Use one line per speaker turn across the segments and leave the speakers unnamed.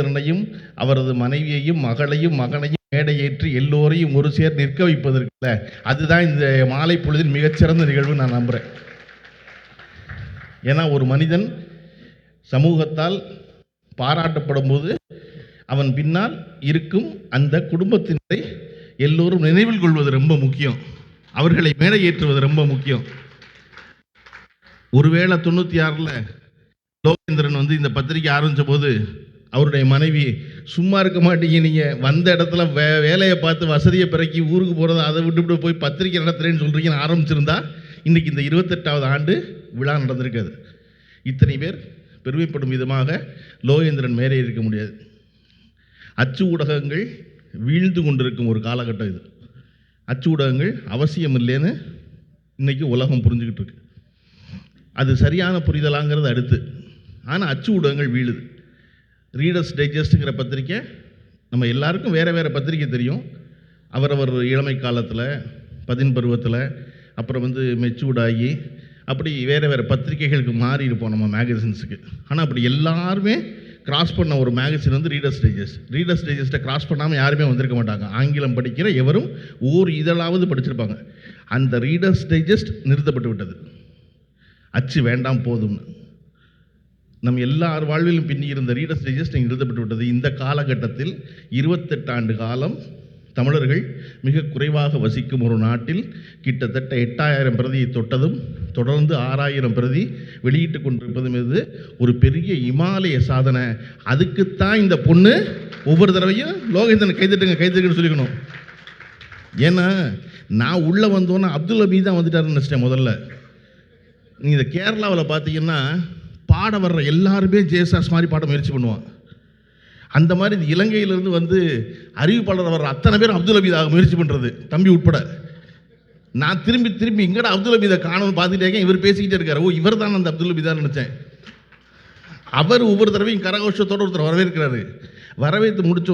லோகேந்திரனையும் அவரது மனைவியையும் மகளையும் மகனையும் மேடையேற்றி எல்லோரையும் ஒரு சேர் நிற்க வைப்பதற்குல அதுதான் இந்த மாலை பொழுதின் மிகச்சிறந்த நிகழ்வு நான் நம்புகிறேன் ஏன்னா ஒரு மனிதன் சமூகத்தால் பாராட்டப்படும் போது அவன் பின்னால் இருக்கும் அந்த குடும்பத்தினரை எல்லோரும் நினைவில் கொள்வது ரொம்ப முக்கியம். அவர்களை மேடையேற்றுவது ரொம்ப முக்கியம். ஒருவேளை தொண்ணூற்றி ஆறில் லோகேந்திரன் வந்து இந்த பத்திரிகை ஆரம்பித்த போது அவருடைய மனைவி சும்மா இருக்க மாட்டீங்க நீங்கள் வந்த இடத்துல வே வேலையை பார்த்து வசதியை பிறக்கி ஊருக்கு போகிறத அதை விட்டு விட்டு போய் பத்திரிக்கை நடத்துகிறேன்னு சொல்கிறீங்கன்னு ஆரம்பிச்சிருந்தா இன்றைக்கி இந்த இருபத்தெட்டாவது ஆண்டு விழா நடந்திருக்காது. இத்தனை பேர் பெருமைப்படும் விதமாக லோகேந்திரன் மேலே இருக்க முடியாது. அச்சு ஊடகங்கள் வீழ்ந்து கொண்டிருக்கும் ஒரு காலகட்டம் இது. அச்சு ஊடகங்கள் அவசியம் இல்லைன்னு இன்றைக்கி உலகம் புரிஞ்சுக்கிட்டு இருக்கு. அது சரியான புரிதலாங்கிறது அடுத்து. ஆனால் அச்சு ஊடகங்கள் வீழுது. ரீடர்ஸ் டைஜஸ்ட்டுங்கிற பத்திரிக்கை நம்ம எல்லாருக்கும் வேறு வேறு பத்திரிக்கை தெரியும். அவரவர் இளமை காலத்தில் பதின் பருவத்தில் அப்புறம் வந்து மெச்சூர்டாகி அப்படி வேறு வேறு பத்திரிக்கைகளுக்கு மாறி இருப்போம் நம்ம மேகசின்ஸுக்கு ஆனால் அப்படி எல்லாருமே கிராஸ் பண்ண ஒரு மேகசின் வந்து ரீடர்ஸ் டைஜஸ்ட் ரீடர்ஸ் டைஜஸ்ட்டை கிராஸ் பண்ணாமல் யாருமே வந்திருக்க மாட்டாங்க. ஆங்கிலம் படிக்கிற எவரும் ஓர் இதழாவது படிச்சிருப்பாங்க. அந்த ரீடர்ஸ் டைஜஸ்ட் நிறுத்தப்பட்டு விட்டது. அச்சு வேண்டாம் போதும்னு. நம் எல்லார் வாழ்விலும் பின்னி இருந்த ரீடர்ஸ் டைஜஸ்ட் எழுதப்பட்டு விட்டது இந்த காலகட்டத்தில் இருபத்தெட்டு ஆண்டு காலம் தமிழர்கள் மிக குறைவாக வசிக்கும் ஒரு நாட்டில் கிட்டத்தட்ட எட்டாயிரம் பிரதியை தொட்டதும் தொடர்ந்து ஆறாயிரம் பிரதி வெளியிட்டு கொண்டிருப்பதும் இது ஒரு பெரிய இமாலய சாதனை. அதுக்குத்தான் இந்த பொண்ணு ஒவ்வொரு தடவையும் லோகேந்திரன் கைதட்டுங்க கைதட்டுங்கன்னு சொல்லிக்கணும். ஏன்னா நான் உள்ளே வந்தோன்னே அப்துல் அபி தான் வந்துட்டாருன்னு நினச்சிட்டேன் முதல்ல. நீங்கள் இந்த கேரளாவில் பார்த்தீங்கன்னா பாட வர்ற எல்லாருமே ஜேசாஸ் மாதிரி பாட முயற்சி பண்ணுவான் அந்த மாதிரி இந்த இலங்கையிலேருந்து வந்து அறிவிப்பாளர் வர்ற அத்தனை பேரும் அப்துல் ஹபீதாக முயற்சி பண்ணுறது தம்பி உட்பட. நான் திரும்பி திரும்பி எங்கடா அப்துல் ஹபீதை காணும்னு பார்த்துட்டே இருக்கேன் இவர் பேசிக்கிட்டே இருக்காரு. ஓ இவர் தான் அந்த அப்துல் ஹபீதான் நினச்சேன். அவர் ஒவ்வொரு தடவையும் கரகோஷத்தோடு ஒருத்தர் வரவேற்கிறாரு. வரவேற்று முடிச்ச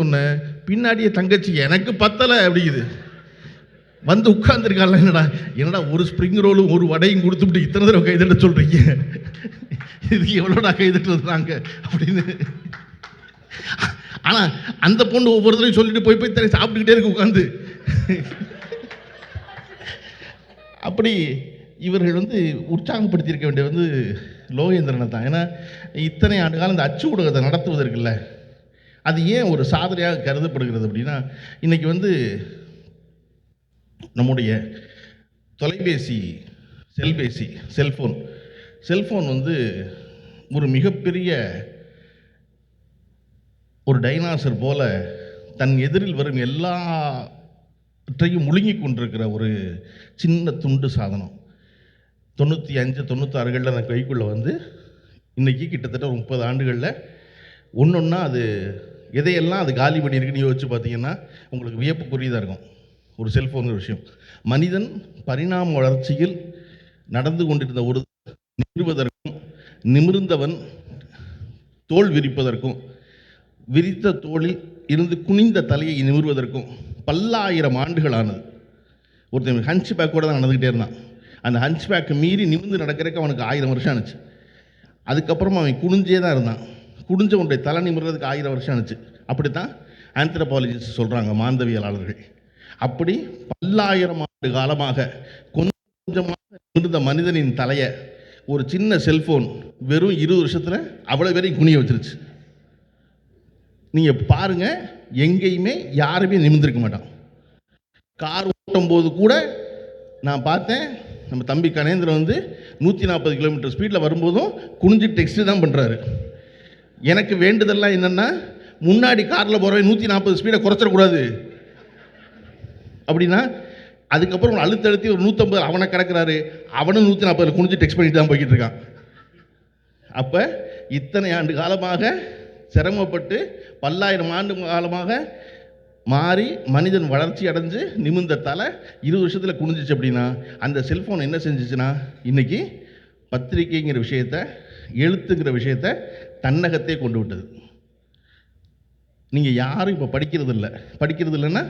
பின்னாடியே தங்கச்சி எனக்கு பத்தலை அப்படிங்குது. வந்து உட்கார்ந்துருக்கால என்னடா என்னடா ஒரு ஸ்ப்ரிங் ரோலும் ஒரு வடையும் கொடுத்துட்டு இத்தனை தடவை கைதட்ட சொல்கிறீங்க இதுக்கு எவ்வளோடா கைதட்டுறது நாங்கள் அப்படின்னு. ஆனால் அந்த பொண்ணு ஒவ்வொரு தடவையும் சொல்லிட்டு போய் போய் தனி சாப்பிட்டுக்கிட்டே இருக்கு உட்காந்து அப்படி இவர்கள் வந்து உற்சாகப்படுத்தியிருக்க வேண்டிய வந்து லோகேந்திரனை தான். ஏன்னா இத்தனை ஆண்டு காலம் இந்த அச்சு ஊடகத்தை நடத்துவதற்குல்ல அது ஏன் ஒரு சாதனையாக கருதப்படுகிறது அப்படின்னா இன்றைக்கி வந்து நம்முடைய தொலைபேசி செல்பேசி செல்ஃபோன் செல்ஃபோன் வந்து ஒரு மிகப்பெரிய ஒரு டைனாசர் போல தன் எதிரில் வரும் எல்லாற்றையும் முழுங்கி கொண்டிருக்கிற ஒரு சின்ன துண்டு சாதனம். தொண்ணூற்றி அஞ்சு தொண்ணூத்தாறுகளில் அந்த கைக்குள்ளே வந்து இன்றைக்கி கிட்டத்தட்ட ஒரு முப்பது ஆண்டுகளில் ஒன்று ஒன்றா அது எதையெல்லாம் அது காலி பண்ணியிருக்குன்னு யோசிச்சு பார்த்தீங்கன்னா உங்களுக்கு வியப்புக்குரியதாக இருக்கும். ஒரு செல்ஃபோன் விஷயம். மனிதன் பரிணாம வளர்ச்சியில் நடந்து கொண்டிருந்த ஒரு நிமிர்வதற்கும் நிமிர்ந்தவன் தோல் விரிப்பதற்கும் விரித்த தோளில் இருந்து குனிந்த தலையை நிமிர்வதற்கும் பல்லாயிரம் ஆண்டுகளானது. ஒருத்தன் ஹன்ச் பேக்கோட தான் நடந்துக்கிட்டே இருந்தான். அந்த ஹன்ச் பேக்கை மீறி நிமிர்ந்து நடக்கிறதுக்கு அவனுக்கு ஆயிரம் வருஷம் ஆனுச்சு. அதுக்கப்புறமா அவன் குனிஞ்சே தான் இருந்தான். குடிஞ்ச உன்னுடைய தலை நிமிர்றதுக்கு ஆயிரம் வருஷம் ஆனிச்சு. அப்படி தான் ஆந்த்ரபாலஜிஸ்ட் சொல்கிறாங்க மாந்தவியலாளர்கள். அப்படி பல்லாயிரம் ஆண்டு காலமாக கொஞ்சம் கொஞ்சமாக இருந்த மனிதனின் தலையை ஒரு சின்ன செல்ஃபோன் வெறும் இருபது வருஷத்தில் அவ்வளோ பேரையும் குனிய வச்சிருச்சு. நீங்கள் பாருங்கள் எங்கேயுமே யாருமே நிமிந்திருக்க மாட்டான் கார் ஓட்டும் போது கூட நான் பார்த்தேன் நம்ம தம்பி கணேந்திரன் வந்து நூற்றி நாற்பது கிலோமீட்டர் ஸ்பீடில் வரும்போதும் குனிஞ்சு டெக்ஸ்ட் தான் பண்ணுறாரு எனக்கு வேண்டுதல்லாம் என்னென்னா முன்னாடி காரில் போகிறவன் நூற்றி நாற்பது ஸ்பீடை குறைச்சிடக்கூடாது. அப்படின்னா அதுக்கப்புறம் அழுத்த அழுத்தி ஒரு நூற்றம்பது அவனை கிடக்கிறாரு. அவனும் நூற்றி நாற்பதில் குனிஞ்சு டெக்ஸ்ட் பண்ணிட்டு தான் போய்கிட்டு இருக்கான். அப்போ இத்தனை ஆண்டு காலமாக சிரமப்பட்டு பல்லாயிரம் ஆண்டு காலமாக மாறி மனிதன் வளர்ச்சி அடைஞ்சு நிமிர்ந்த தலை இருபது வருஷத்தில் குனிஞ்சிச்சு அப்படின்னா அந்த செல்ஃபோன் என்ன செஞ்சிச்சுன்னா இன்றைக்கி பத்திரிக்கைங்கிற விஷயத்த எழுத்துங்கிற விஷயத்த தன்னகத்தே கொண்டு விட்டது. நீங்கள் யாரும் இப்போ படிக்கிறது இல்லை படிக்கிறது இல்லைன்னா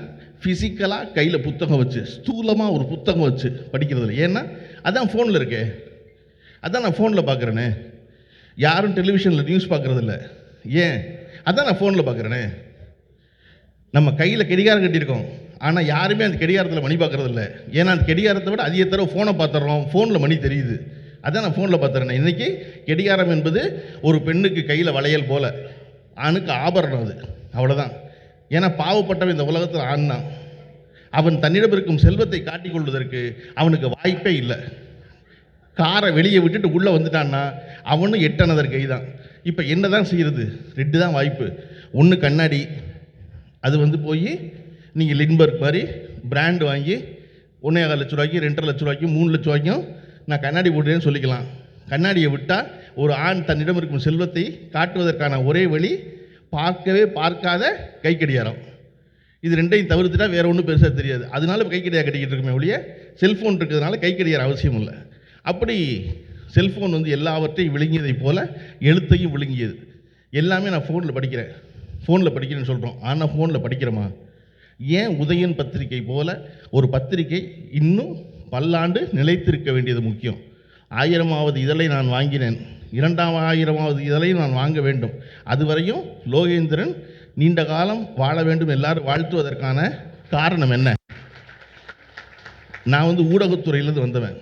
ஃபிசிக்கலாக கையில் புத்தகம் வச்சு ஸ்தூலமாக ஒரு புத்தகம் வச்சு படிக்கிறது இல்லை ஏன்னா அதான் ஃபோனில் இருக்கே. அதான் நான் ஃபோனில் பார்க்குறேனே யாரும் டெலிவிஷனில் நியூஸ் பார்க்குறது இல்லை ஏன்? அதான் நான் ஃபோனில் பார்க்குறேனே நம்ம கையில் கடிகாரம் கட்டியிருக்கோம். ஆனால் யாருமே அந்த கடிகாரத்தில் மணி பார்க்குறது இல்லை ஏன்னா அந்த கடிகாரத்தை விட அதிக தடவை ஃபோனை பார்த்துட்றோம் ஃபோனில் மணி தெரியுது. அதான் நான் ஃபோனில் பார்த்துறேன் இன்றைக்கி கடிகாரம் என்பது ஒரு பெண்ணுக்கு கையில் வளையல் போல். ஆணுக்கு ஆபரணம் அது. அவ்வளோதான் ஏன்னா பாவப்பட்டவன் இந்த உலகத்தில் ஆண் அவன் தன்னிடம் இருக்கும் செல்வத்தை காட்டிக் கொள்வதற்கு அவனுக்கு வாய்ப்பே இல்லை. காரை வெளியே விட்டுட்டு உள்ளே வந்துட்டான்னா அவனும் எட்டனதர் கை தான் இப்போ என்ன தான் செய்கிறது ரெண்டு தான் வாய்ப்பு. ஒன்று கண்ணாடி அது வந்து போய் நீங்கள் லின்பர்க் மாதிரி பிராண்ட் வாங்கி ஒன்றேகால் லட்ச ரூபாய்க்கு ரெண்டரை லட்ச ரூபாய்க்கு மூணு லட்ச ரூபாய்க்கும் நான் கண்ணாடி போடுறேன்னு சொல்லிக்கலாம். கண்ணாடியை விட்டால் ஒரு ஆண் தன்னிடம் இருக்கும் செல்வத்தை காட்டுவதற்கான ஒரே வழி பார்க்கவே பார்க்காத கைக்கடியாரம் இது ரெண்டையும் தவிர்த்துட்டா வேறு ஒன்றும் பெருசாக தெரியாது. அதனால கைக்கடியாக கட்டிக்கிட்டு இருக்குமே ஒழிய செல்ஃபோன் இருக்கிறதுனால கைக்கடியார் அவசியம் இல்லை. அப்படி செல்ஃபோன் வந்து எல்லாவற்றையும் விழுங்கியதைப் போல் எழுத்தையும் விழுங்கியது. எல்லாமே நான் ஃபோனில் படிக்கிறேன். ஃபோனில் படிக்கிறேன்னு சொல்கிறோம் ஆனால் ஃபோனில் படிக்கிறோமா? ஏன் உதயன் பத்திரிகை போல் ஒரு பத்திரிகை இன்னும் பல்லாண்டு நிலைத்திருக்க வேண்டியது முக்கியம். ஆயிரமாவது இதழை நான் வாங்கினேன். இரண்டாம் ஆயிரமாவது இதழையும் நான் வாங்க வேண்டும். அதுவரையும் லோகேந்திரன் நீண்ட காலம் வாழ வேண்டும் எல்லாரும் வாழ்த்துவதற்கான காரணம் என்ன? நான் வந்து ஊடகத்துறையிலேருந்து வந்தவன்.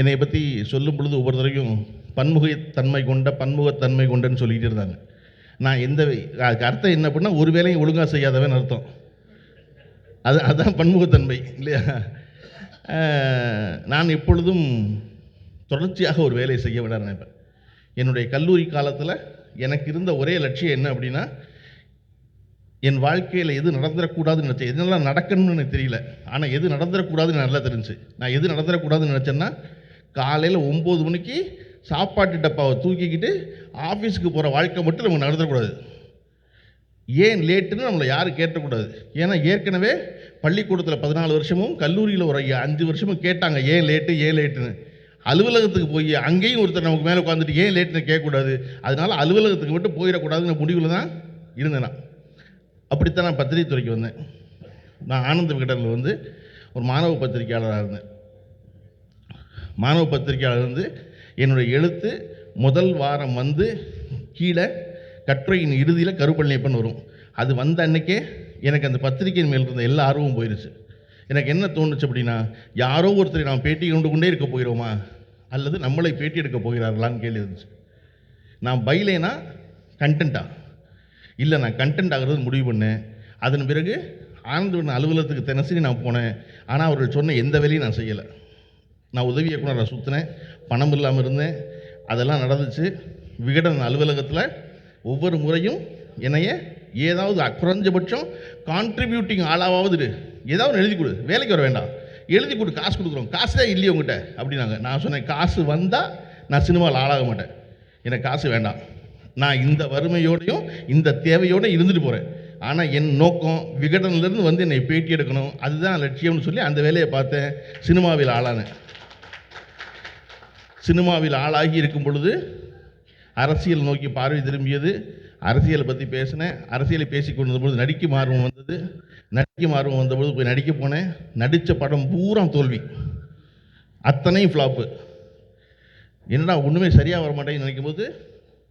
என்னை பற்றி சொல்லும் பொழுது ஒவ்வொரு தடவையும் பன்முகத்தன்மை கொண்ட பன்முகத்தன்மை கொண்டன்னு சொல்லிக்கிட்டு இருந்தாங்க. நான் எந்த அதுக்கு அர்த்தம் என்ன அப்படின்னா ஒரு வேலையும் ஒழுங்காக செய்யாதவன் அர்த்தம். அது அதுதான் பன்முகத்தன்மை இல்லையா? நான் எப்பொழுதும் தொடர்ச்சியாக ஒரு வேலையை செய்ய விட நினைப்பேன் என்னுடைய கல்லூரி காலத்தில் எனக்கு இருந்த ஒரே லட்சியம் என்ன அப்படின்னா என் வாழ்க்கையில் எது நடந்துடக்கூடாதுன்னு நினச்சேன். எதெல்லாம் நடக்கணும்னு எனக்கு தெரியல. ஆனால் எது நடந்துடக்கூடாதுன்னு நல்லா தெரிஞ்சு. நான் எது நடந்துடக்கூடாதுன்னு நினச்சேன்னா காலையில் ஒம்பது மணிக்கு சாப்பாட்டு டப்பாவை தூக்கிக்கிட்டு ஆஃபீஸுக்கு போகிற வாழ்க்கை மட்டும் நமக்கு நடந்துடக்கூடாது ஏன் லேட்டுன்னு நம்மளை யாரும் கேட்டக்கூடாது. ஏன்னா ஏற்கனவே பள்ளிக்கூடத்தில் பதினாலு வருஷமும் கல்லூரியில் ஒரு அஞ்சு வருஷமும் கேட்டாங்க ஏன் லேட்டு ஏன் லேட்டுன்னு? அலுவலகத்துக்கு போய் அங்கேயும் ஒருத்தர் நமக்கு மேலே உட்காந்துட்டு ஏன் லேட்டுன்னு கேட்கக்கூடாது? அதனால அலுவலகத்துக்கு மட்டும் போயிடக்கூடாதுன்னு முடிவில் தான் இருந்தேன். நான் அப்படித்தான் நான் பத்திரிகை துறைக்கு வந்தேன். நான் ஆனந்த விகடனில் வந்து ஒரு மாணவ பத்திரிகையாளராக இருந்தேன். மாணவ பத்திரிகையாளர் வந்து என்னுடைய எழுத்து முதல் வாரம் வந்து கீழே கட்டுரையின் இறுதியில் கருப்பள்ளியப்பன் வரும். அது வந்த அன்னைக்கே எனக்கு அந்த பத்திரிகையின் மேல் இருந்த எல்லா ஆர்வமும் போயிருச்சு. எனக்கு என்ன தோணுச்சு அப்படின்னா யாரோ ஒருத்தரை நாம் பேட்டி கொண்டு கொண்டே இருக்க போகிறோமா? அல்லது நம்மளை பேட்டி எடுக்க போகிறார்களான்னு கேள்வி இருந்துச்சு. நான் பைலேனா கண்டென்ட்டா இல்லை நான் கண்டென்ட் ஆகிறது முடிவு பண்ணேன். அதன் பிறகு ஆனந்தவன் அலுவலகத்துக்கு தினசரி நான் போனேன். ஆனால் அவர்கள் சொன்ன எந்த வேலையும் நான் செய்யலை. நான் உதவி இயக்குனராக சுற்றினேன் பணம் இல்லாமல் இருந்தேன். அதெல்லாம் நடந்துச்சு. விகடன் அலுவலகத்தில் ஒவ்வொரு முறையும் என்னைய ஏதாவது குறைஞ்சபட்சம் கான்ட்ரிபியூட்டிங் ஆளாவது ஏதாவது எழுதி கொடு. வேலைக்கு வர வேண்டாம். எழுதி கொடு காசு கொடுக்குறோம். காசு தான் இல்லையே உங்ககிட்ட அப்படின்னாங்க. நான் சொன்னேன் காசு வந்தால் நான் சினிமாவில் ஆளாக மாட்டேன். எனக்கு காசு வேண்டாம். நான் இந்த வறுமையோடையும் இந்த தேவையோடு இருந்துட்டு போகிறேன் ஆனால் என் நோக்கம் விகடனிலிருந்து வந்து என்னை பேட்டி எடுக்கணும். அதுதான் லட்சியம்னு சொல்லி அந்த வேலையை பார்த்தேன். சினிமாவில் ஆளானேன். சினிமாவில் ஆளாகி இருக்கும் பொழுது அரசியல் நோக்கி பார்வை திரும்பியது. அரசியலை பற்றி பேசினேன். அரசியலை பேசி கொண்டிருந்தபோது நடிக்கும் ஆர்வம் வந்தது. நடிக்கும் ஆர்வம் வந்தபோது போய் நடிக்க போனேன். நடித்த படம் பூரா தோல்வி. அத்தனையும் ஃப்ளாப்பு என்னடா ஒன்றுமே சரியாக வர மாட்டேங்குன்னு நினைக்கும் போது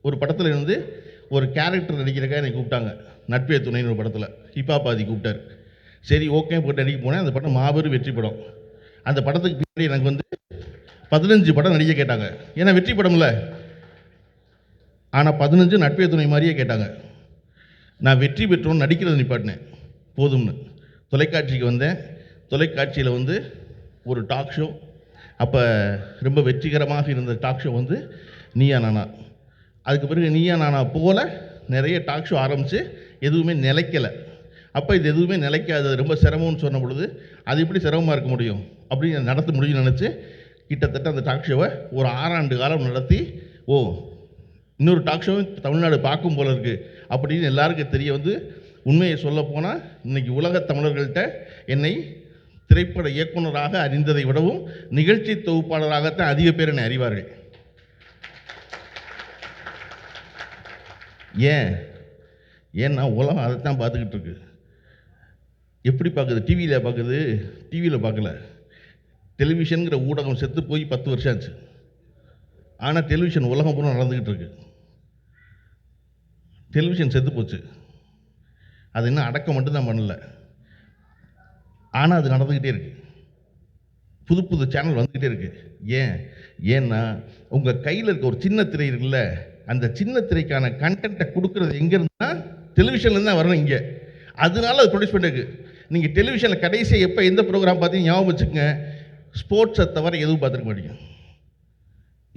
ஒரு படத்தில் இருந்து ஒரு கேரக்டர் நடிக்கிறக்காக என்னை கூப்பிட்டாங்க. நட்பே துணைன்னு ஒரு படத்தில். ஹிப்பா பாதி கூப்பிட்டாரு. சரி ஓகே போட்டு நடிக்க போனேன். அந்த படம் மாபெரும் வெற்றி படம். அந்த படத்துக்கு பின்னாடி எனக்கு வந்து பதினஞ்சு படம் நடிக்க கேட்டாங்க. ஏன்னா வெற்றி படம்ல ஆனால் பதினஞ்சு நட்பே துணை மாதிரியே கேட்டாங்க. நான் வெற்றி பெற்றோன்னு நடிக்கிறது நிப்பாட்டினேன் போதும்னு. தொலைக்காட்சிக்கு வந்தேன். தொலைக்காட்சியில் வந்து ஒரு டாக் ஷோ அப்போ ரொம்ப வெற்றிகரமாக இருந்த டாக் ஷோ வந்து நீயா நானா. அதுக்கு பிறகு நீயா நானா போல நிறைய டாக் ஷோ ஆரம்பித்து எதுவுமே நிலைக்கலை. அப்போ இது எதுவுமே நிலைக்காது ரொம்ப சிரமம்னு சொன்ன பொழுது அது எப்படி சிரமமாக இருக்க முடியும்? அப்படின்னு நடத்த முடியும்னு நினச்சி கிட்டத்தட்ட அந்த டாக் ஷோவை ஒரு ஆறாண்டு காலம் நடத்தி ஓ இன்னொரு டாக் ஷோவும் தமிழ்நாடு பார்க்கும் போல இருக்குது அப்படின்னு எல்லாருக்கும் தெரிய வந்து உண்மையை சொல்லப் போனால் இன்னைக்கு உலக தமிழர்கள்ட்ட என்னை திரைப்பட இயக்குனராக அறிந்ததை விடவும் நிகழ்ச்சி தொகுப்பாளராகத்தான் அதிக பேர் என்னை அறிவார்கள். ஏன்? ஏன்னா உலகம் அதைத்தான் பார்த்துக்கிட்டு இருக்கு. எப்படி பார்க்குது? டிவியில் பார்க்குது. டிவியில் பார்க்கல. டெலிவிஷனுங்கிற ஊடகம் செத்து போய் பத்து வருஷம் ஆச்சு. ஆனால் டெலிவிஷன் உலகம் பூரா நடந்துக்கிட்டு இருக்குது டெலிவிஷன் செத்து போச்சு. அது இன்னும் அடக்கம் மட்டும்தான் பண்ணல. ஆனால் அது நடந்துக்கிட்டே இருக்குது புது புது சேனல் வந்துக்கிட்டே இருக்குது ஏன்? ஏன்னா உங்கள் கையில் இருக்க ஒரு சின்ன திரை இருக்குல்ல அந்த சின்ன திரைக்கான கண்டென்ட்டை கொடுக்குறது எங்கேருந்துன்னா டெலிவிஷன்லேருந்து தான் வரணும் இங்கே. அதனால அது ப்ரொடியூஸ் பண்ணிருக்கு. நீங்கள் டெலிவிஷனில் கடைசியாக எப்போ எந்த ப்ரோக்ராம் பார்த்தீங்க ஞாபகம் வச்சுக்கோங்க. ஸ்போர்ட்ஸை தவிர எதுவும் பார்த்துருக்க மாட்டீங்க.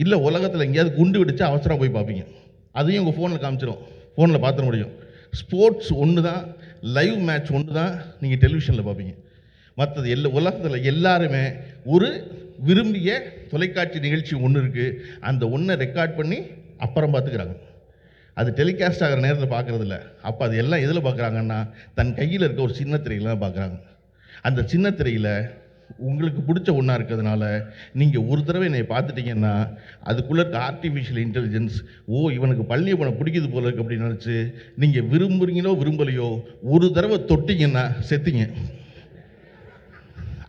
இல்லை உலகத்தில் எங்கேயாவது குண்டு வெடிச்சா அவசரம் போய் பார்ப்பீங்க. அதையும் உங்கள் ஃபோனில் காமிச்சிடும் ஃபோனில் பார்த்துட முடியும். ஸ்போர்ட்ஸ் ஒன்று தான் லைவ் மேட்ச் ஒன்று தான் நீங்கள் டெலிவிஷனில் பார்ப்பீங்க. மற்றது எல்லா உலகத்தில் எல்லாருமே ஒரு விரும்பிய தொலைக்காட்சி நிகழ்ச்சி ஒன்று இருக்குது அந்த ஒன்றை ரெக்கார்ட் பண்ணி அப்புறம் பார்த்துக்கிறாங்க. அது டெலிகாஸ்ட் ஆகிற நேரத்தில் பார்க்குறது இல்லை. அப்போ அது எல்லாம் எதில் பார்க்குறாங்கன்னா தன் கையில் இருக்க ஒரு சின்ன திரையில் தான் பார்க்குறாங்க. அந்த சின்ன திரையில் உங்களுக்கு பிடிச்ச ஒன்றா இருக்கிறதுனால நீங்கள் ஒரு தடவை என்னை பார்த்துட்டீங்கன்னா அதுக்குள்ளே இருக்க ஆர்டிஃபிஷியல் இன்டெலிஜென்ஸ் ஓ இவனுக்கு பள்ளி பணம் பிடிக்குது போல இருக்கு அப்படின்னு நினச்சி நீங்கள் விரும்புறீங்களோ விரும்பலையோ ஒரு தடவை தொட்டிங்கன்னா செத்தீங்க.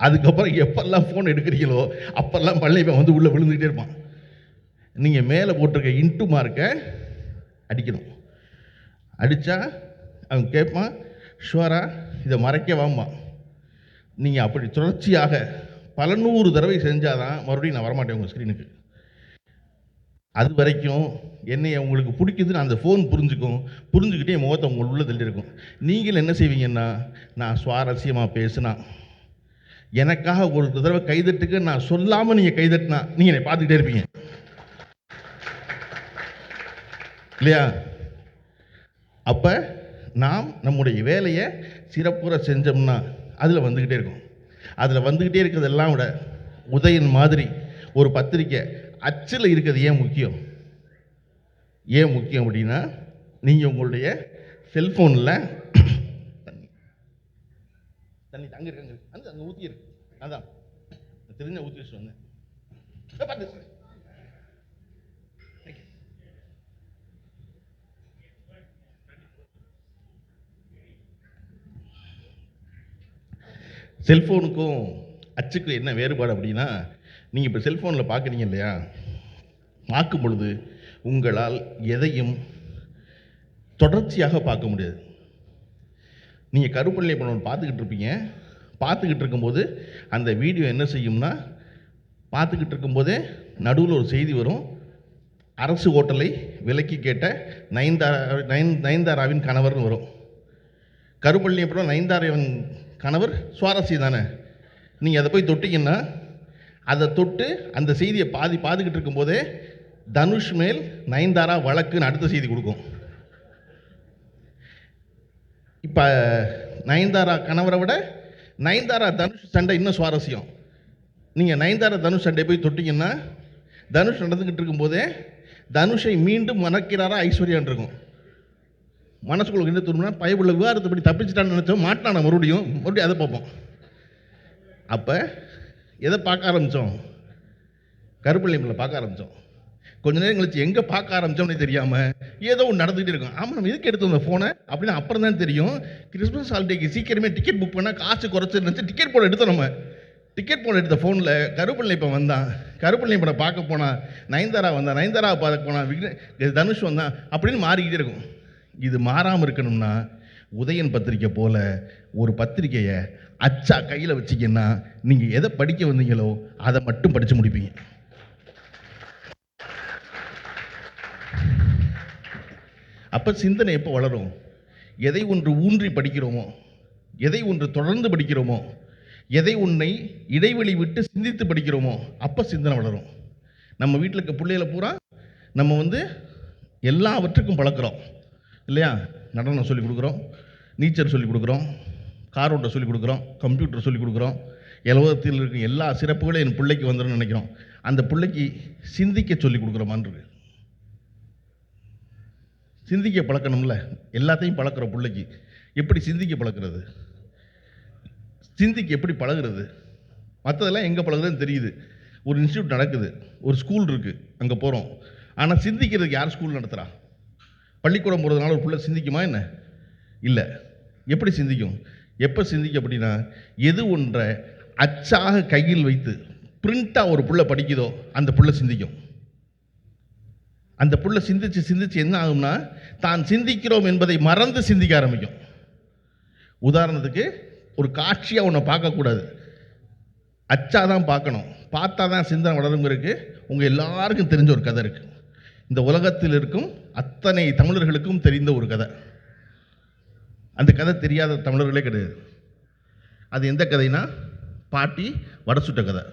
அதுக்கப்புறம் எப்பெல்லாம் ஃபோன் எடுக்கிறீங்களோ அப்பெல்லாம் பள்ளியப்பன் வந்து உள்ளே விழுந்துக்கிட்டே இருப்பான். நீங்கள் மேலே போட்டிருக்க இன்ட்டு மார்க்கை அடிக்கணும். அடித்தா அவன் கேட்பான் ஷுவரா இதை மறைக்க வாம்பான் நீங்கள் அப்படி தொடர்ச்சியாக பல நூறு தடவை செஞ்சால் தான் மறுபடியும் நான் வரமாட்டேன் உங்கள் ஸ்க்ரீனுக்கு அது வரைக்கும் என்னை உங்களுக்கு பிடிக்குதுன்னு அந்த ஃபோன் புரிஞ்சுக்கும் புரிஞ்சுக்கிட்டே முகத்தை உங்கள் உள்ள தள்ளியிருக்கும். நீங்கள் என்ன செய்வீங்கன்னா நான் சுவாரஸ்யமாக பேசுனா எனக்காக ஒரு தடவை கைதட்டுக்கு நான் சொல்லாமல் நீங்கள் கைதட்டினா நீங்கள் என்னை பார்த்துக்கிட்டே இருப்பீங்க. இல்லையா? அப்போ நாம் நம்முடைய வேலையை சிறப்புற செஞ்சோம்னா அதில் வந்துக்கிட்டே இருக்கும் அதில் வந்துக்கிட்டே இருக்கிறதெல்லாம் விட உதயன் மாதிரி ஒரு பத்திரிக்கை அச்சில் இருக்கிறது ஏன் முக்கியம் ஏன் முக்கியம் அப்படின்னா நீங்கள் உங்களுடைய செல்ஃபோனில் தண்ணி தண்ணி அங்கே இருக்கு அங்கே இருக்கு அங்கே அங்கே ஊற்றி இருக்கு அதான் தெரிஞ்ச ஊற்றி வச்சு வந்தேன் பார்த்து செல்ஃபோனுக்கும் அச்சுக்கும் என்ன வேறுபாடு அப்படின்னா நீங்கள் இப்போ செல்ஃபோனில் பார்க்குறீங்க இல்லையா? பார்க்கும் பொழுது உங்களால் எதையும் தொடர்ச்சியாக பார்க்க முடியாது. நீங்கள் கருப்பள்ளி படம் பார்த்துக்கிட்டு இருப்பீங்க. பார்த்துக்கிட்டு இருக்கும்போது அந்த வீடியோ என்ன செய்யும்னா பார்த்துக்கிட்டு இருக்கும்போதே நடுவில் ஒரு செய்தி வரும். அரசு ஹோட்டலை விலக்கி கேட்ட நயன்தாரா நயன் நயன்தாராவின் கணவர்னு வரும். கருப்பள்ளி அப்புறம் நயன்தாராவின் கணவர் சுவாரஸ்யம் தானே? நீங்கள் அதை போய் தொட்டிங்கன்னா அதை தொட்டு அந்த செய்தியை பாதி பாதுகிட்டு இருக்கும்போதே தனுஷ் மேல் நயன்தாரா வழக்குன்னு அடுத்த செய்தி கொடுக்கும். இப்போ நயன்தாரா கணவரை விட நயன்தாரா தனுஷ் சண்டை இன்னும் சுவாரஸ்யம். நீங்கள் நயன்தாரா தனுஷ் சண்டை போய் தொட்டிங்கன்னா தனுஷ் நடந்துக்கிட்டு இருக்கும்போதே தனுஷை மீண்டும் மணக்கிறாரா ஐஸ்வர்யான் இருக்கும். மனசுக்குள்ள என்ன தோணும்னா பயப்புள்ள விவாதத்தை படி தப்பிச்சிட்டான்னு நினச்சோம் மாட்டான மறுபடியும் மறுபடியும் அதை பார்ப்போம். அப்போ எதை பார்க்க ஆரம்பித்தோம் கருப்பள்ளியம்பில் பார்க்க ஆரம்பித்தோம் கொஞ்ச நேரம் கழிச்சு எங்கே பார்க்க ஆரம்பித்தோம்னே தெரியாமல் ஏதோ ஒன்று நடந்துகிட்டே இருக்கும். ஆமாம் நம்ம எதுக்கு எடுத்து வந்த ஃபோனை அப்படின்னு அப்புறம் தான் தெரியும். கிறிஸ்மஸ் ஹாலிடேக்கு சீக்கிரமே டிக்கெட் புக் பண்ணால் காசு குறைச்சி நினச்சி டிக்கெட் போட எடுத்தோம் நம்ம. டிக்கெட் போட எடுத்த ஃபோனில் கருப்பள்ளி இப்போ வந்தான். கருப்பள்ளி படம் பார்க்க போனான் நயன்தாரா வந்தான். நயன்தாரா பார்க்க போனான் விக்ன தனுஷ் வந்தான் அப்படின்னு மாறிக்கிட்டே இருக்கும். இது மாறாமல் இருக்கணும்னா உதயன் பத்திரிக்கை போல ஒரு பத்திரிக்கையை அச்சா கையில் வச்சிங்கன்னா நீங்கள் எதை படிக்க வந்தீங்களோ அதை மட்டும் படித்து முடிப்பீங்க. அப்போ சிந்தனை எப்போ வளரும்? எதை ஒன்று ஊன்றி படிக்கிறோமோ எதை ஒன்று தொடர்ந்து படிக்கிறோமோ எதை உன்னை இடைவெளி விட்டு சிந்தித்து படிக்கிறோமோ அப்போ சிந்தனை வளரும். நம்ம வீட்டில் இருக்க பிள்ளைகளை பூரா நம்ம வந்து எல்லாவற்றுக்கும் பழக்கிறோம். இல்லையா? நடனம் சொல்லிக் கொடுக்குறோம். நீச்சல் சொல்லிக் கொடுக்குறோம். கார் ஓட்ட சொல்லிக் கொடுக்குறோம். கம்ப்யூட்டர் சொல்லிக் கொடுக்குறோம். இலவசத்தில் இருக்கும் எல்லா சிறப்புகளும் என் பிள்ளைக்கு வந்துடும் நினைக்கிறோம். அந்த பிள்ளைக்கு சிந்திக்க சொல்லிக் கொடுக்குறோமான்னு சிந்திக்க பழக்கணும்ல. எல்லாத்தையும் பழக்கிற பிள்ளைக்கு. எப்படி சிந்திக்க பழக்கிறது? சிந்திக்க எப்படி பழகுறது? மற்றதெல்லாம் எங்கே பழகுறதுன்னு தெரியுது. ஒரு இன்ஸ்டியூட் நடக்குது. ஒரு ஸ்கூல் இருக்குது அங்கே போகிறோம் ஆனால் சிந்திக்கிறதுக்கு யார் ஸ்கூல் நடத்துகிறா பள்ளிக்கூடம் போகிறதுனால ஒரு பிள்ளை சிந்திக்குமா என்ன? இல்லை. எப்படி சிந்திக்கும்? எப்போ சிந்திக்கும் அப்படின்னா எது ஒன்றை அச்சாக கையில் வைத்து பிரிண்ட்டாக ஒரு புள்ள படிக்குதோ அந்த புள்ள சிந்திக்கும். அந்த புள்ள சிந்திச்சு சிந்திச்சு என்ன ஆகும்னா தான் சிந்திக்கிறோம் என்பதை மறந்து சிந்திக்க ஆரம்பிக்கும். உதாரணத்துக்கு ஒரு காட்சியாக உன்னை பார்க்கக்கூடாது. அச்சா தான் பார்க்கணும். பார்த்தா தான் சிந்தனை வளருங்கிறதுக்கு உங்கள் எல்லாருக்கும் தெரிஞ்ச ஒரு கதை இருக்குது இந்த உலகத்தில் இருக்கும் அத்தனை தமிழர்களுக்கும் தெரிந்த ஒரு கதை. அந்த கதை தெரியாத தமிழர்களே கிடையாது. அது எந்த கதைனா? பாட்டி வடை சுட்ட கதை.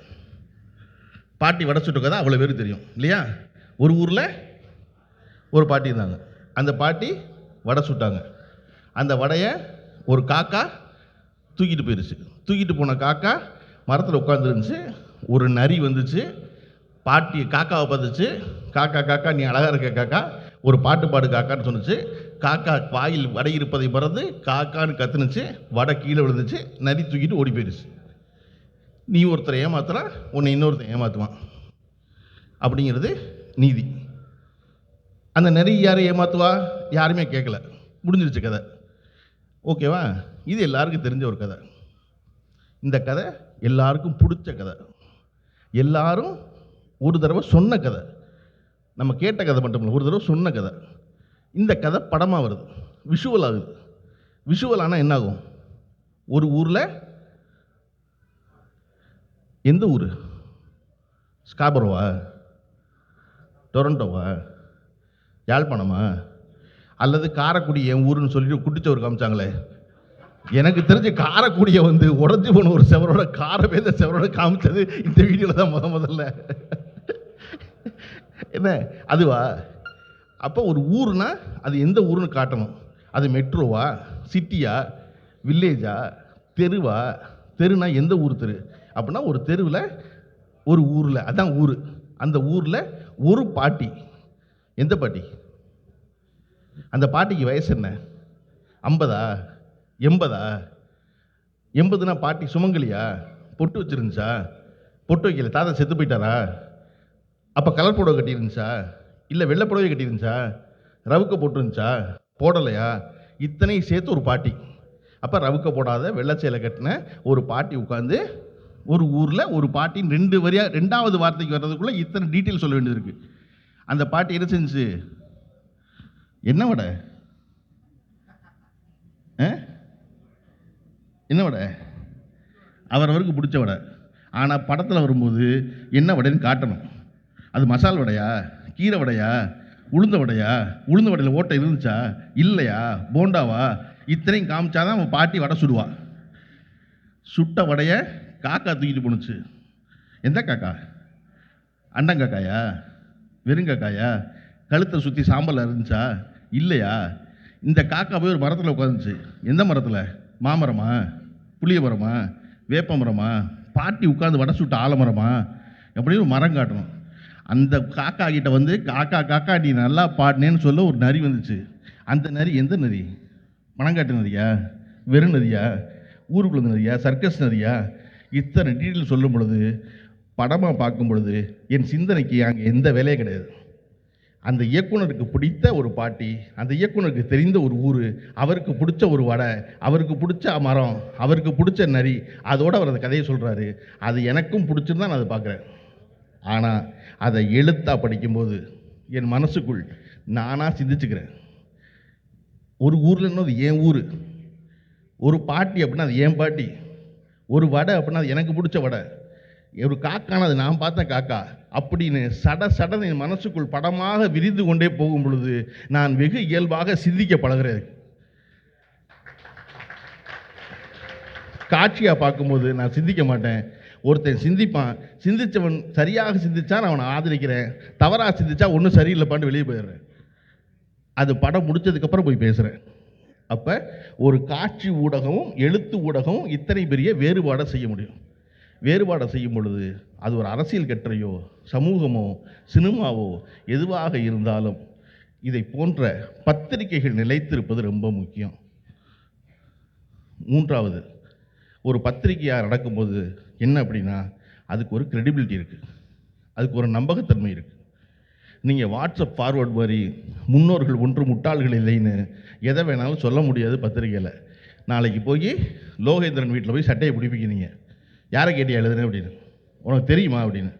பாட்டி வடை சுட்ட கதை அவ்வளோ பேருக்கு தெரியும் இல்லையா? ஒரு ஊரில் ஒரு பாட்டி இருந்தாங்க. அந்த பாட்டி வடை சுட்டாங்க. அந்த வடையை ஒரு காக்கா தூக்கிட்டு போயிருச்சு. தூக்கிட்டு போன காக்கா மரத்தில் உட்காந்துருந்துச்சு ஒரு நரி வந்துச்சு. பாட்டி காக்காவை பார்த்துச்சு. காக்கா காக்கா நீ அழகாக இருக்க காக்கா. ஒரு பாட்டு பாடு காக்கான்னு சொன்னிச்சு. காக்கா வாயில் வடை இருப்பதை மறந்து காக்கான்னு கத்துனுச்சு. வடை கீழே விழுந்துச்சு. நதி தூக்கிட்டு ஓடி போயிடுச்சு. நீ ஒருத்தரை ஏமாத்துறா உன்னை இன்னொருத்தன் ஏமாற்றுவான் அப்படிங்கிறது நீதி. அந்த நரி யாரை ஏமாத்துவா? யாருமே கேட்கல. முடிஞ்சிருச்சு கதை. ஓகேவா? இது எல்லாருக்கும் தெரிஞ்ச ஒரு கதை. இந்த கதை எல்லாருக்கும் பிடிச்ச கதை. எல்லாரும் ஒரு தடவை சொன்ன கதை. நம்ம கேட்ட கதை மட்டும் இல்லை ஒரு தடவை சொன்ன கதை. இந்த கதை படமாக வருது விஷுவல் ஆகுது. விஷுவல் ஆனால் என்ன ஆகும் ஒரு ஊரில் எந்த ஊர்? ஸ்காபரோவா? டொரண்டோவா? யாழ்ப்பாணமா? அல்லது காரக்குடி என் ஊருன்னு சொல்லிட்டு குட்டிச்சவர் காமிச்சாங்களே. எனக்கு தெரிஞ்ச காரைக்குடியை வந்து உடஞ்சி போன ஒரு செவரோட காரை பேத செவரோட காமிச்சது இந்த வீடியோவில் தான் முத முதல்ல. என்ன அதுவா? அப்போ ஒரு ஊர்னா அது எந்த ஊருன்னு காட்டணும். அது மெட்ரோவா சிட்டியா வில்லேஜா தெருவா? தெருனா எந்த ஊர் தெரு? அப்படின்னா ஒரு தெருவில் ஒரு ஊரில் அதான் ஊர். அந்த ஊரில் ஒரு பாட்டி. எந்த பாட்டி? அந்த பாட்டிக்கு வயசு என்ன? ஐம்பதா? எண்பதா? எண்பதுனா பாட்டி சுமங்கலியா? பொட்டு வச்சிருந்துச்சா? பொட்டு வைக்கல. தாத்தா செத்து போயிட்டாரா? அப்போ கலர் புடவை கட்டியிருந்துச்சா? இல்லை வெள்ளை புடவை கட்டியிருந்துச்சா? ரவுக்க போட்டுருந்துச்சா? போடலையா? இத்தனையும் சேர்த்து ஒரு பாட்டி. அப்போ ரவுக்க போடாத வெள்ளை சேலை கட்டின ஒரு பாட்டி உட்காந்து ஒரு ஊரில் ஒரு பாட்டின் ரெண்டு வரியா ரெண்டாவது வார்த்தைக்கு வர்றதுக்குள்ளே இத்தனை டீட்டெயில் சொல்ல வேண்டியது அந்த பாட்டி என்ன செஞ்சு என்ன வட? ஆ? என்ன வட? அவரவருக்கு பிடிச்ச வடை. ஆனால் படத்தில் வரும்போது என்ன வடைன்னு காட்டணும். அது மசால் வடையா? கீரை வடையா? உளுந்த வடையா? உளுந்த வடையில் ஓட்டை இருந்துச்சா இல்லையா? போண்டாவா? இத்தனையும் காமிச்சாதான் அவன் பாட்டி வடை சுடுவா. சுட்ட வடையை காக்கா தூக்கிட்டு போணுச்சு. எந்த காக்கா? அண்டங்காக்காயா வெறுங்காக்காயா கழுத்தை சுற்றி சாம்பலில் இருந்துச்சா இல்லையா? இந்த காக்கா போய் ஒரு மரத்தில் உட்காந்துச்சு. எந்த மரத்தில்? மாமரமா? புளிய மரமா? வேப்ப மரமா? பாட்டி உட்காந்து வடை சுட்ட ஆலமரமா? அப்படின்னு ஒரு மரம் காட்டணும். அந்த காக்கா கிட்ட வந்து காக்கா காக்கா நீ நல்லா பாடினேன்னு சொல்ல ஒரு நரி வந்துச்சு. அந்த நரி எந்த நரி? மணங்காட்டு நதியா வெறும் நதியா ஊருக்குள்ள நதியா சர்க்கஸ் நதியா இத்தனை டீட்டெயில் சொல்லும் பொழுது படமாக பார்க்கும் பொழுது என் சிந்தனைக்கு அங்கே எந்த வேலையும் கிடையாது. அந்த இயக்குனருக்கு பிடித்த ஒரு பாட்டி அந்த இயக்குனருக்கு தெரிந்த ஒரு ஊர் அவருக்கு பிடிச்ச ஒரு வடை அவருக்கு பிடிச்ச மரம் அவருக்கு பிடிச்ச நரி அதோடு அவர் அந்த கதையை சொல்கிறாரு அது எனக்கும் பிடிச்சிருந்தா நான் அதை பார்க்குறேன். ஆனால் அதை எழுத்தாக படிக்கும்போது என் மனசுக்குள் நானாக சிந்திச்சுக்கிறேன். ஒரு ஊரில் இன்னும் அது என் ஊர். ஒரு பாட்டி அப்படின்னா அது என் பாட்டி. ஒரு வடை அப்படின்னா அது எனக்கு பிடிச்ச வடை. ஒரு காக்கான அது நான் பார்த்த காக்கா. அப்படின்னு சட சடன் என் மனசுக்குள் படமாக விரிந்து கொண்டே போகும் பொழுது நான் வெகு இயல்பாக சிந்திக்க பழகிறேன் காட்சியாக பார்க்கும்போது நான் சிந்திக்க மாட்டேன். ஒருத்தன் சிந்திப்பான் சிந்திச்சவன் சரியாக சிந்தித்தா நான் அவனை ஆதரிக்கிறேன். தவறாக சிந்திச்சா ஒன்றும் சரியில்லைப்பான்னு வெளியே போயிடுறேன். அது படம் முடிச்சதுக்கப்புறம் போய் பேசுகிறேன் அப்போ ஒரு காட்சி ஊடகமும் எழுத்து ஊடகமும் இத்தனை பெரிய வேறுபாடை செய்ய முடியும். வேறுபாடை செய்யும் பொழுது அது ஒரு அரசியல் கட்டுரையோ சமூகமோ சினிமாவோ எதுவாக இருந்தாலும் இதை போன்ற பத்திரிகைகள் நிலைத்திருப்பது ரொம்ப முக்கியம். மூன்றாவது ஒரு பத்திரிகையாக நடக்கும்போது என்ன அப்படின்னா அதுக்கு ஒரு க்ரெடிபிலிட்டி இருக்குது அதுக்கு ஒரு நம்பகத்தன்மை இருக்குது நீங்கள் வாட்ஸ்அப் ஃபார்வர்ட் மாதிரி முன்னோர்கள் ஒன்று முட்டாள்கள் இல்லைன்னு எதை வேணாலும் சொல்ல முடியாது பத்திரிக்கையில் நாளைக்கு போய் லோகேந்திரன் வீட்டில் போய் சட்டையை பிடிப்பிக்கிறீங்க. யாரை கேட்டியா எழுதுனேன் அப்படின்னு? உனக்கு தெரியுமா அப்படின்னு.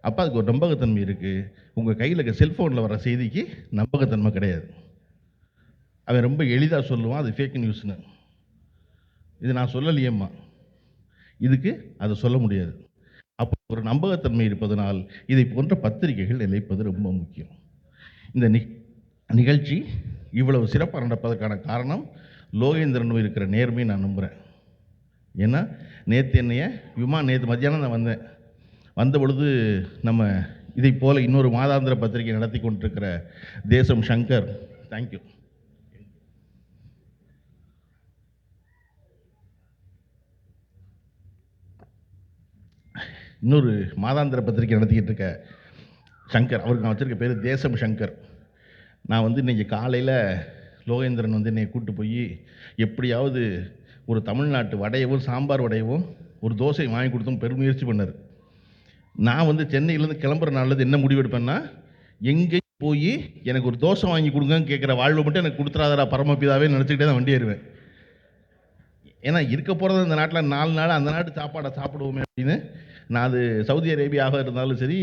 அப்போ அதுக்கு ஒரு நம்பகத்தன்மை இருக்குது உங்கள் கையில் இருக்க செல்ஃபோனில் வர செய்திக்கு நம்பகத்தன்மை கிடையாது. அவன் ரொம்ப எளிதாக சொல்லுவான் அது ஃபேக் நியூஸ்னு இது நான் சொல்லலையேம்மா. இதுக்கு அதை சொல்ல முடியாது. அப்போ ஒரு நம்பகத்தன்மை இருப்பதனால் இதை போன்ற பத்திரிகைகள் நிலைப்பது ரொம்ப முக்கியம். இந்த நி நிகழ்ச்சி இவ்வளவு சிறப்பாக நடப்பதற்கான காரணம் லோகேந்திரன் இருக்கிற நேர்மையை நான் நம்புகிறேன் ஏன்னா நேற்று என்னைய விமான நேற்று மத்தியானம் நான் வந்தேன். வந்த பொழுது நம்ம இதை போல் இன்னொரு மாதாந்திர பத்திரிகை நடத்தி கொண்டிருக்கிற தேசம் சங்கர். தேங்க்யூ இன்னொரு மாதாந்திர பத்திரிகை நடத்திக்கிட்டு இருக்க சங்கர். அவருக்கு நான் வச்சுருக்க பேர் தேசம் சங்கர். நான் வந்து இன்றைக்கி காலையில் லோகேந்திரன் வந்து என்னை கூப்பிட்டு போய் எப்படியாவது ஒரு தமிழ்நாட்டு வடையவும் சாம்பார் வடையவும் ஒரு தோசை வாங்கி கொடுத்தும் பெருமுயற்சி பண்ணார். நான் வந்து சென்னையிலேருந்து கிளம்புற நாளில் என்ன முடிவு எடுப்பேன்னா எங்கேயும் போய் எனக்கு ஒரு தோசை வாங்கி கொடுங்கன்னு கேட்குற வாழ்வை மட்டும் எனக்கு கொடுத்துறாதடா பரமபிதாவே நினச்சிக்கிட்டே தான் வண்டி ஏறுவேன் ஏன்னா இருக்க போகிறது இந்த நாட்டில் நாலு நாள் அந்த நாட்டு சாப்பாடை சாப்பிடுவோமே அப்படின்னு. நான் அது சவுதி அரேபியாவாக இருந்தாலும் சரி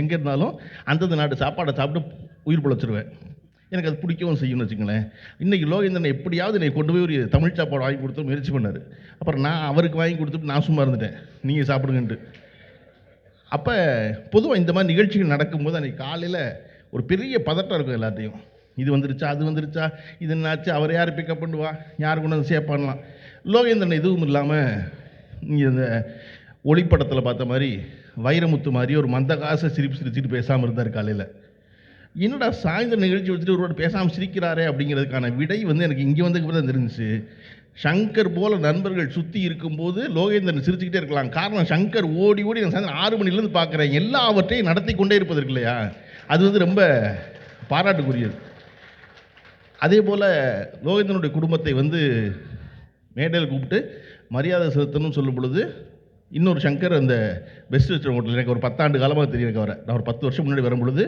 எங்கே இருந்தாலும் அந்தந்த நாட்டு சாப்பாடை சாப்பிட்டு உயிர் பிழைச்சிருவேன். எனக்கு அது பிடிக்கவும் செய்யும்னு வச்சுங்களேன் இன்றைக்கி லோகேந்திரன் எப்படியாவது என்னை கொண்டு போய் ஒரு தமிழ் சாப்பாடு வாங்கி கொடுத்து முயற்சி பண்ணார். அப்புறம் நான் அவருக்கு வாங்கி கொடுத்துட்டு நான் சும்மா இருந்துட்டேன். நீங்கள் சாப்பிடுங்கன்ட்டு. அப்போ பொதுவாக இந்த மாதிரி நிகழ்ச்சிகள் நடக்கும்போது அன்றைக்கி காலையில் ஒரு பெரிய பதட்டம் இருக்கும் எல்லாத்தையும். இது வந்துருச்சா அது வந்துருச்சா? இது என்னாச்சு? அவர் யார் பிக்கப் பண்ணுவா? யார் கொண்டு வந்து சேவ் பண்ணலாம்? லோகேந்திரன் எதுவும் இல்லாமல் இங்கே இந்த ஒளிப்படத்தில் பார்த்த மாதிரி வைரமுத்து மாதிரி ஒரு மந்த காசை சிரிப்பு சிரிச்சுட்டு பேசாமல் இருந்தார் காலையில். என்னடா சாயந்தரம் நிகழ்ச்சி வச்சுட்டு ஒருவர் பேசாமல் சிரிக்கிறாரே அப்படிங்கிறதுக்கான விடை வந்து எனக்கு இங்கே வந்ததுக்கு தான் தெரிஞ்சிச்சு. சங்கர் போல நண்பர்கள் சுற்றி இருக்கும்போது லோகேந்திரன் சிரிச்சுக்கிட்டே இருக்கலாம். காரணம் சங்கர் ஓடி ஓடி நான் சாயந்தரம் ஆறு மணிலேருந்து பார்க்குறேன். எல்லாவற்றையும் நடத்தி கொண்டே இருப்பது இல்லையா? அது வந்து ரொம்ப பாராட்டுக்குரியது. அதே போல் லோகேந்திரனுடைய குடும்பத்தை வந்து மேடையில் கூப்பிட்டு மரியாதை செலுத்தணும்னு சொல்லும் பொழுது இன்னொரு சங்கர் அந்த பெஸ்ட் ரெஸ்டாரண்ட் ஹோட்டல் எனக்கு ஒரு பத்தாண்டு காலமாக தெரியும் எனக்கு அவரை. நான் ஒரு பத்து வருஷம் முன்னாடி வரும் பொழுது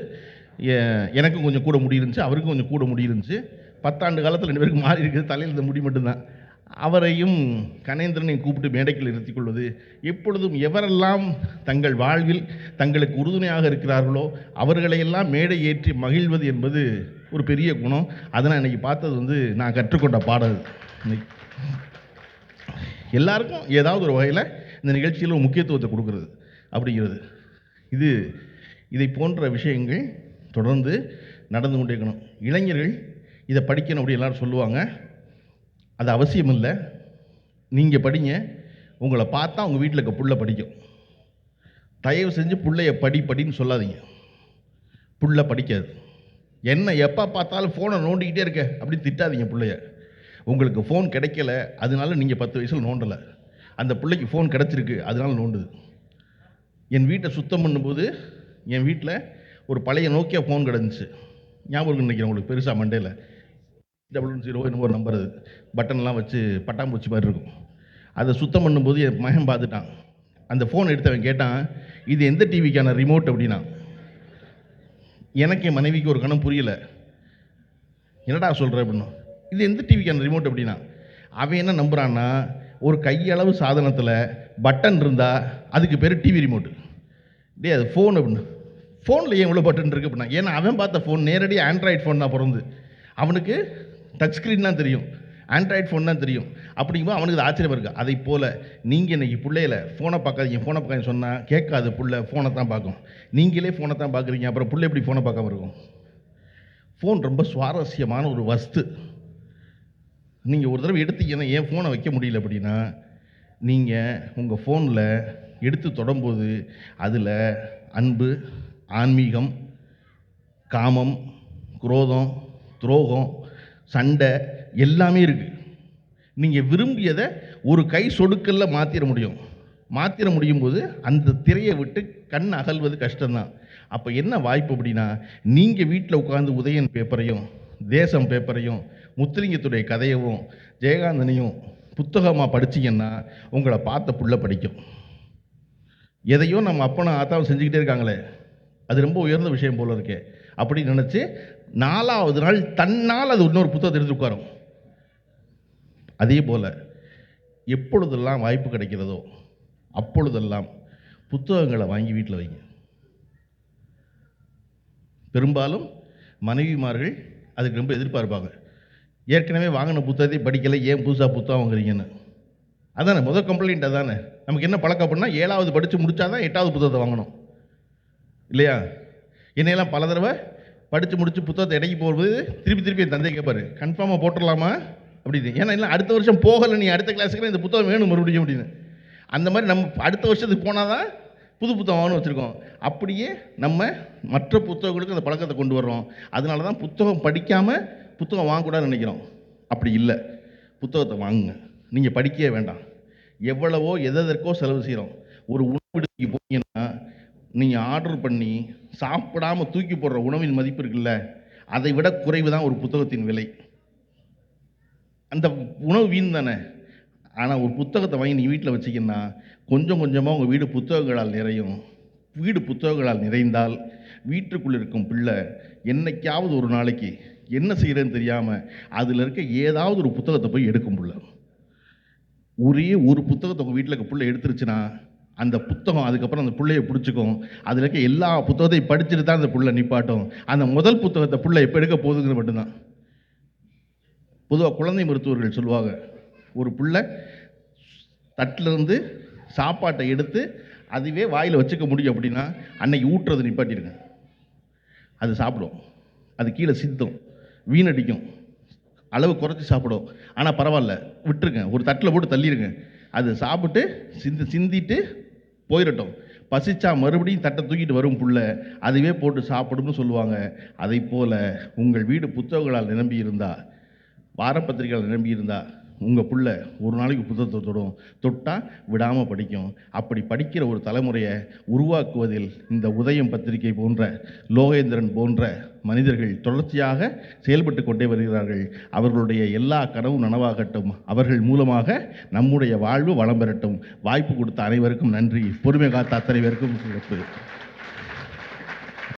எனக்கும் கொஞ்சம் கூட முடியிருந்துச்சு அவருக்கும் கொஞ்சம் கூட முடியிருந்துச்சு பத்தாண்டு காலத்தில் ரெண்டு பேருக்கு மாறி இருக்குது தலையில் இந்த முடி மட்டும்தான். அவரையும் கணேந்திரனையும் கூப்பிட்டு மேடைக்கில் நிறுத்திக் கொள்வது எப்பொழுதும் எவரெல்லாம் தங்கள் வாழ்வில் தங்களுக்கு உறுதுணையாக இருக்கிறார்களோ அவர்களையெல்லாம் மேடை ஏற்றி மகிழ்வது என்பது ஒரு பெரிய குணம். அதை நான் இன்னைக்கு பார்த்தது வந்து நான் கற்றுக்கொண்ட பாடல். இன்னைக்கு எல்லாருக்கும் ஏதாவது ஒரு வகையில் இந்த நிகழ்ச்சியில் ஒரு முக்கியத்துவத்தை கொடுக்கறது. அப்படிங்கிறது. இது இதை போன்ற விஷயங்கள் தொடர்ந்து நடந்து கொண்டே இருக்கணும். இளைஞர்கள் இதை படிக்கணும் அப்படி எல்லாரும் சொல்லுவாங்க. அது அவசியம் இல்லை நீங்கள் படிங்க. உங்களை பார்த்தா உங்கள் வீட்டில் இருக்க புள்ள படிக்கும். தயவு செஞ்சு பிள்ளைய படி படின்னு சொல்லாதீங்க. புள்ள படிக்காது. என்ன எப்போ பார்த்தாலும் ஃபோனை நோண்டிக்கிட்டே இருக்க. அப்படின்னு திட்டாதீங்க பிள்ளைய. உங்களுக்கு ஃபோன் கிடைக்கல. அதனால நீங்கள் பத்து வயசில் நோண்டலை. அந்த பிள்ளைக்கு ஃபோன் கிடச்சிருக்கு. அதனால நோண்டுது. என் வீட்டை சுத்தம் பண்ணும்போது என் வீட்டில் ஒரு பழைய நோக்கியா ஃபோன் கிடந்துச்சு. ஞாபகம் நினைக்கிறேன் உங்களுக்கு. பெருசாக மண்டேல டபுள் ஜீரோ என்னமோ ஒரு நம்பர் அது. பட்டன்லாம் வச்சு பட்டாம்பூச்சி மாதிரி இருக்கும். அதை சுத்தம் பண்ணும்போது என் மகன் பார்த்துட்டான். அந்த ஃபோன் எடுத்தவன் கேட்டான் இது எந்த டிவிக்கான ரிமோட் அப்படின்னா. எனக்கு என் மனைவிக்கு ஒரு கணம் புரியல. என்னடா சொல்கிற அப்படின்னா. இது எந்த டிவிக்கான ரிமோட் அப்படின்னா. அவன் என்ன நம்புறான்னா ஒரு கையளவு சாதனத்தில் பட்டன் இருந்தால் அதுக்கு பேர் டிவி ரிமோட்டு டே அது ஃபோன் அப்படின்னு. ஃபோனில் ஏன் இவ்வளோ பட்டன் இருக்கு அப்படின்னா? ஏன்னா அவன் பார்த்த ஃபோன் நேரடியாக ஆண்ட்ராய்டு ஃபோன் தான் பிறந்து. அவனுக்கு டச் ஸ்க்ரீன் தான் தெரியும். ஆண்ட்ராய்ட் ஃபோன் தான் தெரியும். அப்படிங்கும்போது அவனுக்கு ஆச்சரியம் இருக்குது அதை போல் நீங்கள் இன்னைக்கு பிள்ளையில ஃபோனை பார்க்காதீங்க. ஃபோனை பார்க்காதீங்க சொன்னால் கேட்காது புள்ள. ஃபோனை தான் பார்க்கும். நீங்களே ஃபோனை தான் பார்க்குறீங்க. அப்புறம் பிள்ளை எப்படி ஃபோனை பார்க்காம இருக்கும்? ஃபோன் ரொம்ப சுவாரஸ்யமான ஒரு வஸ்து. நீங்கள் ஒரு தடவை எடுத்தீங்கன்னா ஏன் ஃபோனை வைக்க முடியல அப்படின்னா நீங்கள் உங்கள் ஃபோனில் எடுத்து தொடும்போது அதில் அன்பு ஆன்மீகம் காமம் குரோதம் துரோகம் சண்டை எல்லாமே இருக்குது நீங்கள் விரும்பியதை ஒரு கை சொடுக்கல்ல மாற்றிட முடியும். மாற்றிட முடியும் போது அந்த திரையை விட்டு கண் அகல்வது கஷ்டம்தான். அப்போ என்ன வாய்ப்பு அப்படின்னா நீங்கள் வீட்டில் உட்காந்து உதயன் பேப்பரையும் தேசம் பேப்பரையும் முத்துலிங்கத்துடைய கதையவும் ஜெயகாந்தனையும் புத்தகமாக படிச்சீங்கன்னா உங்களை பார்த்த புள்ள படிக்கும். எதையோ நம்ம அப்பனும் ஆத்தாவும் செஞ்சுக்கிட்டே இருக்காங்களே. அது ரொம்ப உயர்ந்த விஷயம் போல இருக்கே. அப்படின்னு நினச்சி நாலாவது நாள் தன்னால் அது இன்னொரு புத்தகத்தை எடுத்து உட்காரும். அதே போல் எப்பொழுதெல்லாம் வாய்ப்பு கிடைக்கிறதோ அப்பொழுதெல்லாம் புத்தகங்களை வாங்கி வீட்டில் வைங்க. பெரும்பாலும் மனைவிமார்கள் அதுக்கு ரொம்ப எதிர்பார்ப்பாங்க. ஏற்கனவே வாங்கின புத்தகத்தை படிக்கலை ஏன் புதுசாக புத்தகம் வாங்குறீங்கன்னு. அதானே முதல் கம்ப்ளைண்ட் அதானே. நமக்கு என்ன பழக்கம் அப்படின்னா ஏழாவது படித்து முடிச்சாதான் எட்டாவது புத்தகத்தை வாங்கணும். இல்லையா? என்னையெல்லாம் பல தடவை படித்து முடித்து புத்தகத்தை இடைக்கு போகும்போது திருப்பி திருப்பி என் தந்தை கேட்பாரு கன்ஃபார்மாக போட்டுடலாமா? அப்படின்னு. ஏன்னா இல்லை அடுத்த வருஷம் போகலை நீ அடுத்த கிளாஸுக்கு இந்த புத்தகம் வேணும் மறுபடியும் அப்படின்னு. அந்த மாதிரி நம்ம அடுத்த வருஷத்துக்கு போனால் தான் புது புத்தகம் வாங்கணும் வச்சுருக்கோம். அப்படியே நம்ம மற்ற புத்தகங்களுக்கு அந்த பழக்கத்தை கொண்டு வர்றோம். அதனால தான் புத்தகம் படிக்காமல் புத்தகம் வாங்கக்கூடாதுன்னு நினைக்கிறோம். அப்படி இல்லை. புத்தகத்தை வாங்குங்க. நீங்கள் படிக்கவே வேண்டாம். எவ்வளவோ எதற்கோ செலவு செய்கிறோம் ஒரு உணவு விடுதிக்கு போனீங்கன்னா நீங்கள் ஆர்டர் பண்ணி சாப்பிடாம தூக்கி போடுற உணவின் மதிப்பு இருக்குல்ல அதை விட குறைவு தான் ஒரு புத்தகத்தின் விலை. அந்த உணவு வீண் தானே? ஆனால் ஒரு புத்தகத்தை வாங்கி நீ வீட்டில் வச்சிங்கன்னா கொஞ்சம் கொஞ்சமாக உங்கள் வீடு புத்தகங்களால் நிறையும். வீடு புத்தகங்களால் நிறைந்தால் வீட்டுக்குள்ளே இருக்கும் பிள்ளை என்னைக்காவது ஒரு நாளைக்கு என்ன செய்கிறேன்னு தெரியாமல் அதில் இருக்க ஏதாவது ஒரு புத்தகத்தை போய் எடுக்கும் பிள்ளை. ஒரே ஒரு புத்தகத்தை உங்கள் வீட்டில் இருக்க பிள்ளை எடுத்துருச்சுன்னா அந்த புத்தகம் அதுக்கப்புறம் அந்த பிள்ளையை பிடிச்சிக்கும். அதில் இருக்க எல்லா புத்தகத்தையும் படிச்சுட்டு தான் அந்த புள்ள நிப்பாட்டும். அந்த முதல் புத்தகத்தை பிள்ளை எப்போ எடுக்க போகுதுங்கிறது மட்டும்தான். பொதுவாக குழந்தை மருத்துவர்கள் சொல்லுவாங்க ஒரு பிள்ளை தட்டிலிருந்து சாப்பாட்டை எடுத்து அதுவே வாயில் வச்சுக்க முடியும் அப்படின்னா அன்னைக்கு ஊட்டுறது நிப்பாட்டிடுங்க. அது சாப்பிடும். அது கீழே சித்தும் வீணடிக்கும். அளவு குறைச்சி சாப்பிடும். ஆனால் பரவாயில்ல விட்டுருங்க. ஒரு தட்டில் போட்டு தள்ளிடுங்க அது சாப்பிட்டு சிந்து சிந்திட்டு போயிடட்டும் பசிச்சா மறுபடியும் தட்டை தூக்கிட்டு வரும் புள்ள. அதுவே போட்டு சாப்பிடும்னு சொல்லுவாங்க. அதை போல் உங்கள் வீடு புத்தகங்களால் நிரம்பி இருந்தா வாரப்பத்திரிகைகள் நிரம்பி இருந்தா உங்கள் பிள்ளை ஒரு நாளைக்கு புத்தகத்தை தொடும் தொட்டால் விடாமல் படிக்கும். அப்படி படிக்கிற ஒரு தலைமுறையை உருவாக்குவதில் இந்த உதயம் பத்திரிகை போன்ற லோகேந்திரன் போன்ற மனிதர்கள் தொடர்ச்சியாக செயல்பட்டு கொண்டே வருகிறார்கள். அவர்களுடைய எல்லா கனவும் நனவாகட்டும். அவர்கள் மூலமாக நம்முடைய வாழ்வு வளம் பெறட்டும். வாய்ப்பு கொடுத்த அனைவருக்கும் நன்றி. பொறுமை காத்த அத்தனை பேருக்கும் சிறப்பு.